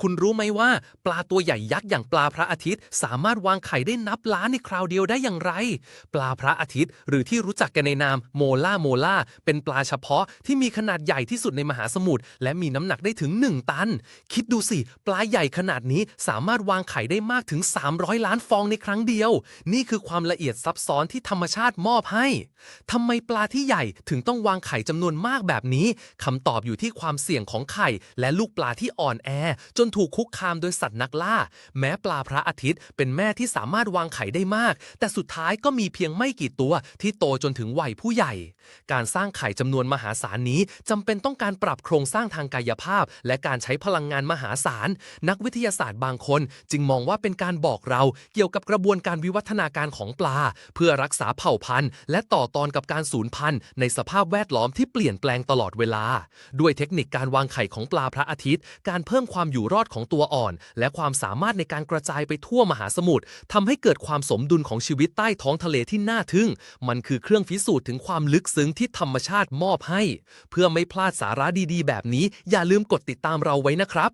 คุณรู้ไหมว่า ปลาตัวใหญ่ยักษ์อย่างปลาพระอาทิตย์ สามารถวางไข่ได้นับล้านในคราวเดียวได้อย่างไร ปลาพระอาทิตย์ หรือที่รู้จักกันในนามโมล่าโมล่าเป็นปลาเฉพาะที่มีขนาดใหญ่ที่สุดในมหาสมุทรและมีน้ำหนักได้ถึง 1 ตัน คิดดูสิ ปลาใหญ่ขนาดนี้สามารถวางไข่ได้มากถึง 300 ล้านฟองในครั้งเดียว นี่คือความละเอียดซับซ้อนที่ธรรมชาติมอบให้ทำไมปลาที่ใหญ่ถึงต้องวางไข่จำนวนมากแบบนี้คำตอบอยู่ที่ความเสี่ยงของไข่ และลูกปลาที่อ่อนแอ จนถูกคุกคามโดยสัตว์นักล่า แม้ปลาพระอาทิตย์ เป็นแม่ที่สามารถวางไข่ได้มาก แต่สุดท้ายก็มีเพียงไม่กี่ตัวที่โตจนถึงวัยผู้ใหญ่ การสร้างไข่จำนวนมหาศาลนี้จำเป็นต้องการปรับโครงสร้างทางกายภาพ และการใช้พลังงานมหาศาล นักวิทยาศาสตร์บางคน จึงมองว่าเป็นการบอกเราเกี่ยวกับกระบวนการวิวัฒนาการของปลา เพื่อรักษาเผ่าพันธุ์ และต่อตอนกับการสูญพันธุ์ ในสภาพแวดล้อมที่เปลี่ยนแปลงตลอดเวลา ด้วยเทคนิคการวางไข่ของปลาพระอาทิตย์ การเพิ่มความอยู่รอดของตัวอ่อน และความสามารถในการกระจายไปทั่วมหาสมุทรทำให้เกิดความสมดุลของชีวิตใต้ท้องทะเลที่น่าทึ่ง มันคือเครื่องพิสูจน์ถึงความลึกซึ้งที่ธรรมชาติมอบให้ เพื่อไม่พลาดสาระดีๆ แบบนี้ อย่าลืมกดติดตามเราไว้นะครับ